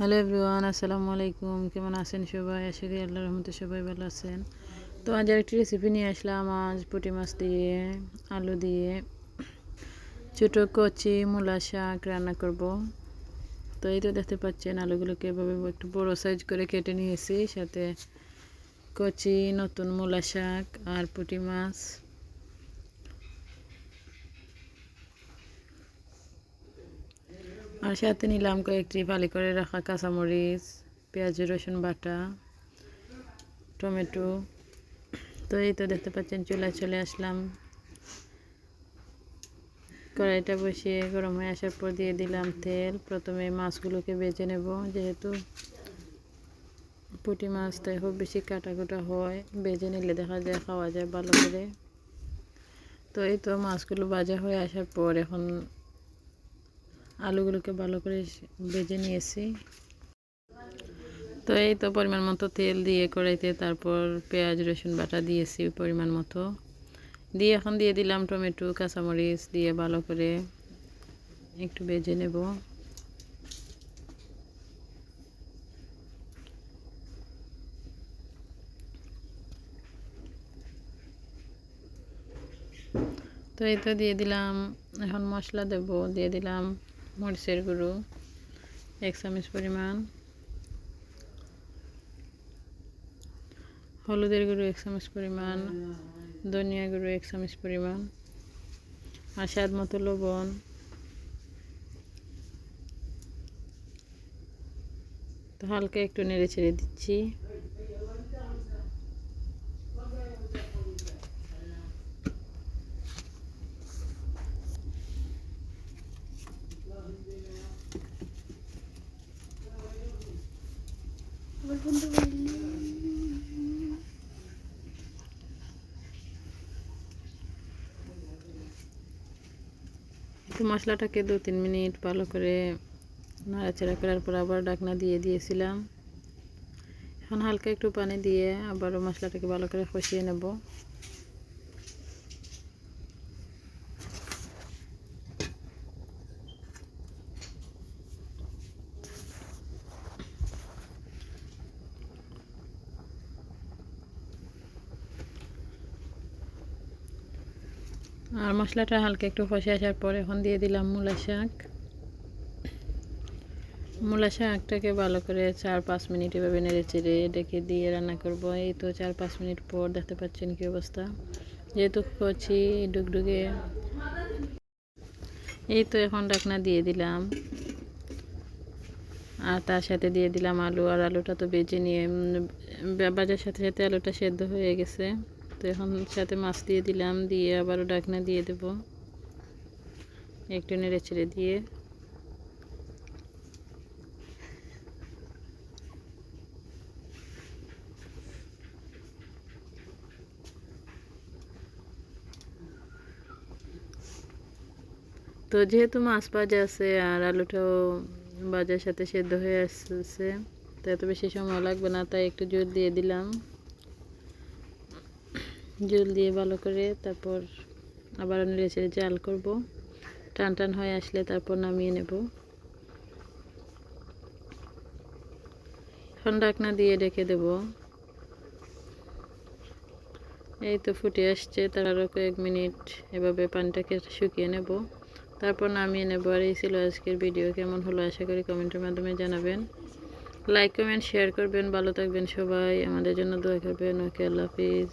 Hello everyone, আসসালামু আলাইকুম। কেমন আছেন সবাই? আশা করি আল্লাহর রহমতে সবাই ভালো আছেন। তো আজ আরেকটি রেসিপি নিয়ে আসলাম। আজ পুঁটি মাছ দিয়ে, আলু দিয়ে ছোটো কচি, মূলা শাক রান্না করব। তো এই তো দেখতে পাচ্ছেন, আলুগুলোকে এভাবে একটু বড়ো সাইজ করে কেটে নিয়েছি। সাথে কচি, নতুন মূলা শাক আর পুঁটি মাছ। আর সাথে নিলাম কয়েকটি ফালি করে রাখা কাঁচামরিচ, পেঁয়াজ, রসুন বাটা, টমেটো। তো এই তো দেখতে পাচ্ছেন, চুলায় চলে আসলাম। কড়াইটা বসিয়ে গরম হয়ে আসার পর দিয়ে দিলাম তেল। প্রথমে মাছগুলোকে বেজে নেব, যেহেতু পুঁটি মাছ, তাই খুব বেশি কাটা কুটা হয়। বেজে নিলে দেখা যায় খাওয়া যায় ভালো করে। তো এই তো মাছগুলো ভাজা হয়ে আসার পর এখন আলুগুলোকে ভালো করে ভেজে নিয়েছি। তো এই তো পরিমাণ মতো তেল দিয়ে কড়াইতে, তারপর পেঁয়াজ, রসুন বাটা দিয়েছি পরিমাণ মতো। দিয়ে এখন দিয়ে দিলাম টমেটো, কাঁচামরিচ দিয়ে ভালো করে একটু ভেজে নেব। তো এই তো দিয়ে দিলাম, এখন মশলা দেব, দিয়ে দিলাম মরিচের গুঁড়ো, এক চামচ পরিমাণ। হলুদের গুঁড়ো এক চামচ পরিমাণ, ধনিয়া গুঁড়ো এক চামচ পরিমাণ, আর স্বাদ মতো লবণ। তো হালকা একটু নেড়ে ছেড়ে দিচ্ছি। তো মশলাটাকে দু তিন মিনিট ভালো করে নাড়াচাড়া করার পর আবার ডাকনা দিয়ে দিয়েছিলাম। এখন হালকা একটু পানি দিয়ে আবারও মশলাটাকে ভালো করে কষিয়ে নেব। আর মশলাটা হালকা একটু ফসে আসার পর এখন দিয়ে দিলাম মূলা শাক। মূলা শাকটাকে ভালো করে চার পাঁচ মিনিট এভাবে নেড়ে চেড়ে ডেকে দিয়ে রান্না করব। এই তো চার পাঁচ মিনিট পর দেখতে পাচ্ছেন কী অবস্থা। যেহেতু কচি ডুগডুগে। এই তো এখন ডাকনা দিয়ে দিলাম। আর তার সাথে দিয়ে দিলাম আলু। আর আলুটা তো বেজে নিয়ে বাজার সাথে সাথে আলুটা সেদ্ধ হয়ে গেছে। তো এখন সাথে মাছ দিয়ে দিলাম, দিয়ে আবারও ডাকনা দিয়ে দেব। একটু নেড়ে ছেড়ে দিয়ে। তো যেহেতু মাছ ভাজা আছে আর আলুটাও বাজার সাথে সেদ্ধ হয়ে আসছে, তো এত বেশি সময় লাগবে না, তাই একটু জোর দিয়ে দিলাম। জল দিয়ে ভালো করে তারপর আবার নেড়ে ছেড়ে জাল করব। টান টান হয়ে আসলে তারপর নামিয়ে নেব। এখন ডাকনা দিয়ে ডেকে দেব। এই তো ফুটে আসছে তার আরও কয়েক মিনিট এভাবে পানিটাকে শুকিয়ে নেব। তারপর নামিয়ে নেব। আর এই ছিল আজকের ভিডিও। কেমন হলো আশা করি কমেন্টের মাধ্যমে জানাবেন। লাইক কমেন্ট শেয়ার করবেন। ভালো থাকবেন সবাই। আমাদের জন্য দোয়া করবেন। ওকে, আল্লাহ হাফিজ।